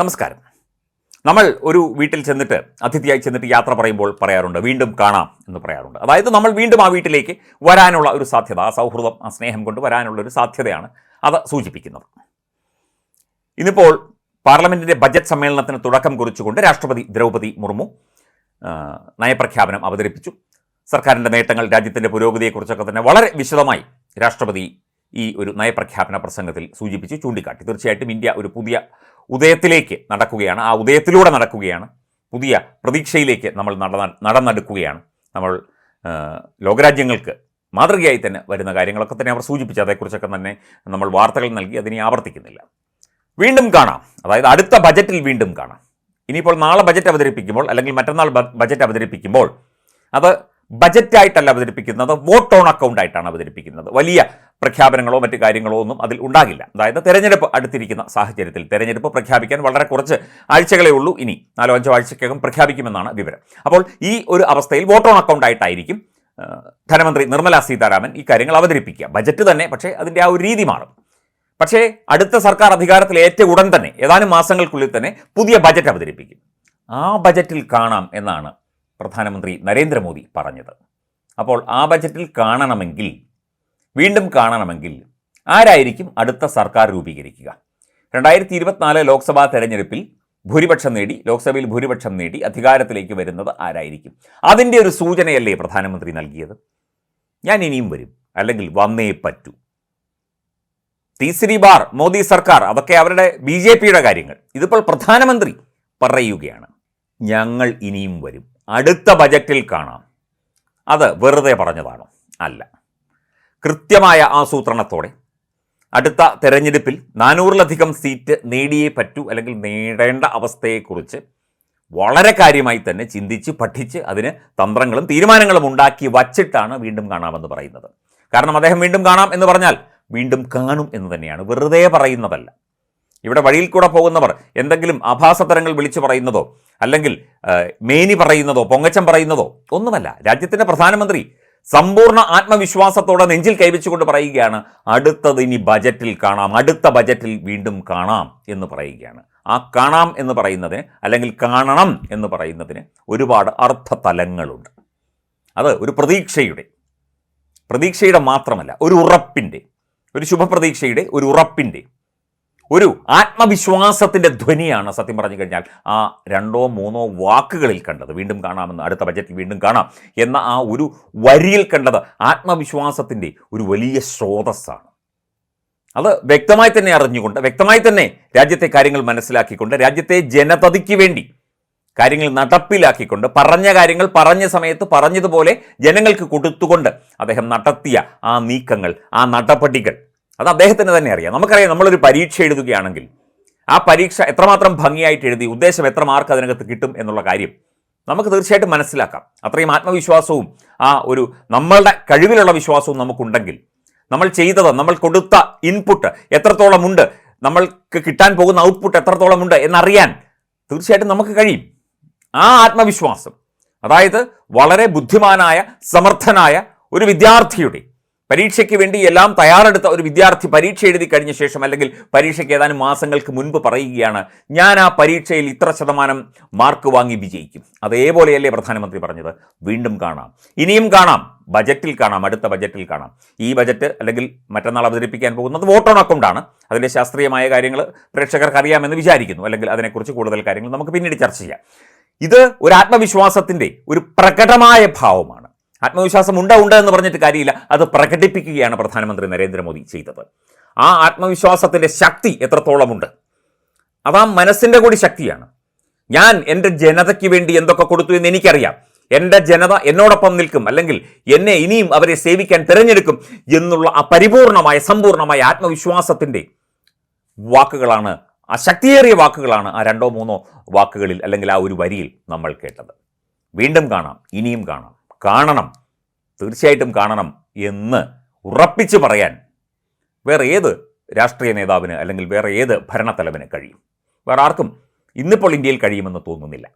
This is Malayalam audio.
നമസ്കാരം. നമ്മൾ ഒരു വീട്ടിൽ ചെന്നിട്ട് അതിഥിയായി ചെന്നിട്ട് യാത്ര പറയുമ്പോൾ പറയാറുണ്ട് വീണ്ടും കാണാം എന്ന് പറയാറുണ്ട്. അതായത് നമ്മൾ വീണ്ടും ആ വീട്ടിലേക്ക് വരാനുള്ള ഒരു സാധ്യത ആ സൗഹൃദം ആ സ്നേഹം കൊണ്ട് വരാനുള്ള ഒരു സാധ്യതയാണ് അത് സൂചിപ്പിക്കുന്നത്. ഇന്നിപ്പോൾ പാർലമെന്റിന്റെ ബജറ്റ് സമ്മേളനത്തിന് തുടക്കം കുറിച്ചുകൊണ്ട് രാഷ്ട്രപതി ദ്രൗപദി മുർമു നയപ്രഖ്യാപനം അവതരിപ്പിച്ചു. സർക്കാരിന്റെ നേട്ടങ്ങൾ രാജ്യത്തിന്റെ പുരോഗതിയെക്കുറിച്ചൊക്കെ തന്നെ വളരെ വിശദമായി രാഷ്ട്രപതി ഈ ഒരു നയപ്രഖ്യാപന പ്രസംഗത്തിൽ സൂചിപ്പിച്ച് ചൂണ്ടിക്കാട്ടി. തീർച്ചയായിട്ടും ഇന്ത്യ ഒരു പുതിയ ഉദയത്തിലേക്ക് നടക്കുകയാണ്. ആ ഉദയത്തിലൂടെ നടക്കുകയാണ്. പുതിയ പ്രതീക്ഷയിലേക്ക് നമ്മൾ നട നടന്നെടുക്കുകയാണ്. നമ്മൾ ലോകരാജ്യങ്ങൾക്ക് മാതൃകയായി തന്നെ വരുന്ന കാര്യങ്ങളൊക്കെ തന്നെ അവർ സൂചിപ്പിച്ചു. അതേക്കുറിച്ചൊക്കെ തന്നെ നമ്മൾ വാർത്തകൾ നൽകി അതിനെ ആവർത്തിക്കുന്നില്ല. വീണ്ടും കാണാം. അതായത് അടുത്ത ബജറ്റിൽ വീണ്ടും കാണാം. ഇനിയിപ്പോൾ നാളെ ബജറ്റ് അവതരിപ്പിക്കുമ്പോൾ അല്ലെങ്കിൽ മറ്റന്നാൾ ബജറ്റ് അവതരിപ്പിക്കുമ്പോൾ അത് ബജറ്റായിട്ടല്ല അവതരിപ്പിക്കുന്നത് വോട്ട് ഓൺ അക്കൗണ്ട് ആയിട്ടാണ് അവതരിപ്പിക്കുന്നത്. വലിയ പ്രഖ്യാപനങ്ങളോ മറ്റു കാര്യങ്ങളോ ഒന്നും അതിൽ ഉണ്ടാകില്ല. അതായത് തെരഞ്ഞെടുപ്പ് അടുത്തിരിക്കുന്ന സാഹചര്യത്തിൽ തെരഞ്ഞെടുപ്പ് പ്രഖ്യാപിക്കാൻ വളരെ കുറച്ച് ആഴ്ചകളേ ഉള്ളൂ. ഇനി നാലോ അഞ്ചോ ആഴ്ചയ്ക്കകം പ്രഖ്യാപിക്കുമെന്നാണ് വിവരം. അപ്പോൾ ഈ ഒരു അവസ്ഥയിൽ വോട്ട് ഓൺ അക്കൗണ്ട് ആയിട്ടായിരിക്കും ധനമന്ത്രി നിർമ്മല സീതാരാമൻ ഈ കാര്യങ്ങൾ അവതരിപ്പിക്കുക. ബജറ്റ് തന്നെ പക്ഷേ അതിന്റെ ആ ഒരു രീതി മാറും. പക്ഷേ അടുത്ത സർക്കാർ അധികാരത്തിൽ ഏറ്റവും ഉടൻ തന്നെ ഏതാനും മാസങ്ങൾക്കുള്ളിൽ തന്നെ പുതിയ ബജറ്റ് അവതരിപ്പിക്കും. ആ ബജറ്റിൽ കാണാം എന്നാണ് പ്രധാനമന്ത്രി നരേന്ദ്രമോദി പറഞ്ഞത്. അപ്പോൾ ആ ബജറ്റിൽ കാണണമെങ്കിൽ വീണ്ടും കാണണമെങ്കിൽ ആരായിരിക്കും അടുത്ത സർക്കാർ രൂപീകരിക്കുക? രണ്ടായിരത്തി ഇരുപത്തിനാല് ലോക്സഭാ തെരഞ്ഞെടുപ്പിൽ ഭൂരിപക്ഷം നേടി ലോക്സഭയിൽ ഭൂരിപക്ഷം നേടി അധികാരത്തിലേക്ക് വരുന്നത് ആരായിരിക്കും? അതിന്റെ ഒരു സൂചനയല്ലേ പ്രധാനമന്ത്രി നൽകിയത്? ഞാൻ ഇനിയും വരും അല്ലെങ്കിൽ വന്നേ പറ്റൂ. തീസരി ബാർ മോദി സർക്കാർ അതൊക്കെ അവരുടെ ബി ജെ പിയുടെ കാര്യങ്ങൾ. ഇതിപ്പോൾ പ്രധാനമന്ത്രി പറയുകയാണ് ഞങ്ങൾ ഇനിയും വരും. അടുത്ത ബജറ്റിൽ കാണാം. അത് വെറുതെ പറഞ്ഞതാണോ അല്ല. കൃത്യമായ ആസൂത്രണത്തോടെ. അടുത്ത തെരഞ്ഞെടുപ്പിൽ നാനൂറിലധികം സീറ്റ് നേടിയേ പറ്റൂ അല്ലെങ്കിൽ നേടേണ്ട അവസ്ഥയെക്കുറിച്ച് വളരെ കാര്യമായി തന്നെ ചിന്തിച്ച് പഠിച്ച് അതിന് തന്ത്രങ്ങളും തീരുമാനങ്ങളും ഉണ്ടാക്കി വച്ചിട്ടാണ് വീണ്ടും കാണാമെന്ന് പറയുന്നത്. കാരണം അദ്ദേഹം വീണ്ടും കാണാം എന്ന് പറഞ്ഞാൽ വീണ്ടും കാണും എന്ന് തന്നെയാണ്. വെറുതെ പറയുന്നതല്ല. ഇവിടെ വഴിയിൽ കൂടെ പോകുന്നവർ എന്തെങ്കിലും ആഭാസതരങ്ങൾ വിളിച്ചു പറയുന്നതോ അല്ലെങ്കിൽ മേനി പറയുന്നതോ പൊങ്ങച്ചം പറയുന്നതോ ഒന്നുമല്ല. രാജ്യത്തിന്റെ പ്രധാനമന്ത്രി സമ്പൂർണ ആത്മവിശ്വാസത്തോടെ നെഞ്ചിൽ കൈവച്ചുകൊണ്ട് പറയുകയാണ് അടുത്തത് ഇനി ബജറ്റിൽ കാണാം അടുത്ത ബജറ്റിൽ വീണ്ടും കാണാം എന്ന് പറയുകയാണ്. ആ കാണാം എന്ന് പറയുന്നതിന് അല്ലെങ്കിൽ കാണണം എന്ന് പറയുന്നതിന് ഒരുപാട് അർത്ഥതലങ്ങളുണ്ട്. അത് ഒരു പ്രതീക്ഷയുടെ പ്രതീക്ഷയുടെ മാത്രമല്ല ഒരു ഉറപ്പിന്റെ ഒരു ശുഭപ്രതീക്ഷയുടെ ഒരു ഉറപ്പിന്റെ ഒരു ആത്മവിശ്വാസത്തിന്റെ ധ്വനിയാണ് സത്യം പറഞ്ഞു കഴിഞ്ഞാൽ ആ രണ്ടോ മൂന്നോ വാക്കുകളിൽ കണ്ടത്. വീണ്ടും കാണാമെന്ന് അടുത്ത ബജറ്റിൽ വീണ്ടും കാണാം. എന്ന ആ ഒരു വരിയിൽ കണ്ടത് ആത്മവിശ്വാസത്തിന്റെ ഒരു വലിയ സ്രോതസ്സാണ്. അത് വ്യക്തമായി തന്നെ അറിഞ്ഞുകൊണ്ട് വ്യക്തമായി തന്നെ രാജ്യത്തെ കാര്യങ്ങൾ മനസ്സിലാക്കിക്കൊണ്ട് രാജ്യത്തെ ജനതയ്ക്ക് വേണ്ടി കാര്യങ്ങൾ നടപ്പിലാക്കിക്കൊണ്ട് പറഞ്ഞ കാര്യങ്ങൾ പറഞ്ഞ സമയത്ത് പറഞ്ഞതുപോലെ ജനങ്ങൾക്ക് കൊടുത്തുകൊണ്ട് അദ്ദേഹം നടത്തിയ ആ നീക്കങ്ങൾ ആ നടപടികൾ അത് അദ്ദേഹത്തിന് തന്നെ അറിയാം. നമുക്കറിയാം നമ്മളൊരു പരീക്ഷ എഴുതുകയാണെങ്കിൽ ആ പരീക്ഷ എത്രമാത്രം ഭംഗിയായിട്ട് എഴുതി ഉദ്ദേശം എത്ര മാർക്ക് അതിനകത്ത് കിട്ടും എന്നുള്ള കാര്യം നമുക്ക് തീർച്ചയായിട്ടും മനസ്സിലാക്കാം. അത്രയും ആത്മവിശ്വാസവും ആ ഒരു നമ്മളുടെ കഴിവിലുള്ള വിശ്വാസവും നമുക്കുണ്ടെങ്കിൽ നമ്മൾ ചെയ്തത് നമ്മൾ കൊടുത്ത ഇൻപുട്ട് എത്രത്തോളമുണ്ട് നമ്മൾക്ക് കിട്ടാൻ പോകുന്ന ഔട്ട്പുട്ട് എത്രത്തോളമുണ്ട് എന്നറിയാൻ തീർച്ചയായിട്ടും നമുക്ക് കഴിയും. ആ ആത്മവിശ്വാസം അതായത് വളരെ ബുദ്ധിമാനായ സമർത്ഥനായ ഒരു വിദ്യാർത്ഥിയുടെ പരീക്ഷയ്ക്ക് വേണ്ടി എല്ലാം തയ്യാറെടുത്ത ഒരു വിദ്യാർത്ഥി പരീക്ഷ എഴുതി കഴിഞ്ഞ ശേഷം അല്ലെങ്കിൽ പരീക്ഷയ്ക്ക് ഏതാനും മാസങ്ങൾക്ക് മുൻപ് പറയുകയാണ് ഞാൻ ആ പരീക്ഷയിൽ ഇത്ര ശതമാനം മാർക്ക് വാങ്ങി വിജയിക്കും. അതേപോലെയല്ലേ പ്രധാനമന്ത്രി പറഞ്ഞത്. വീണ്ടും കാണാം. ഇനിയും കാണാം. ബജറ്റിൽ കാണാം. അടുത്ത ബജറ്റിൽ കാണാം. ഈ ബജറ്റ് അല്ലെങ്കിൽ മറ്റന്നാൾ അവതരിപ്പിക്കാൻ പോകുന്നത് വോട്ട് ഓൺ അക്കൗണ്ടാണ്. അതിന്റെ ശാസ്ത്രീയമായ കാര്യങ്ങൾ പ്രേക്ഷകർക്ക് അറിയാമെന്ന് വിചാരിക്കുന്നു. അല്ലെങ്കിൽ അതിനെക്കുറിച്ച് കൂടുതൽ കാര്യങ്ങൾ നമുക്ക് പിന്നീട് ചർച്ച ചെയ്യാം. ഇത് ഒരു ആത്മവിശ്വാസത്തിന്റെ ഒരു പ്രകടമായ ഭാവമാണ്. ആത്മവിശ്വാസം ഉണ്ടോ ഉണ്ടോ എന്ന് പറഞ്ഞിട്ട് കാര്യമില്ല. അത് പ്രകടിപ്പിക്കുകയാണ് പ്രധാനമന്ത്രി നരേന്ദ്രമോദി ചെയ്തത്. ആ ആത്മവിശ്വാസത്തിന്റെ ശക്തി എത്രത്തോളമുണ്ട്? അതാ മനസ്സിന്റെ കൂടി ശക്തിയാണ്. ഞാൻ എന്റെ ജനതയ്ക്ക് വേണ്ടി എന്തൊക്കെ കൊടുത്തു എന്ന് എനിക്കറിയാം. എന്റെ ജനത എന്നോടൊപ്പം നിൽക്കും. അല്ലെങ്കിൽ എന്നെ ഇനിയും അവരെ സേവിക്കാൻ തിരഞ്ഞെടുക്കും എന്നുള്ള ആ പരിപൂർണമായ സമ്പൂർണമായ ആത്മവിശ്വാസത്തിന്റെ വാക്കുകളാണ് ആ ശക്തിയേറിയ വാക്കുകളാണ് ആ രണ്ടോ മൂന്നോ വാക്കുകളിൽ അല്ലെങ്കിൽ ആ ഒരു വരിയിൽ നമ്മൾ കേട്ടത്. വീണ്ടും കാണാം. ഇനിയും കാണാം. കാണണം. തീർച്ചയായിട്ടും കാണണം എന്ന് ഉറപ്പിച്ച് പറയാൻ വേറെ ഏത് രാഷ്ട്രീയ നേതാവിന് അല്ലെങ്കിൽ വേറെ ഏത് ഭരണത്തലവിന് കഴിയും. വേറെ ആർക്കും ഇന്നിപ്പോൾ ഇന്ത്യയിൽ കഴിയുമെന്ന് തോന്നുന്നില്ല.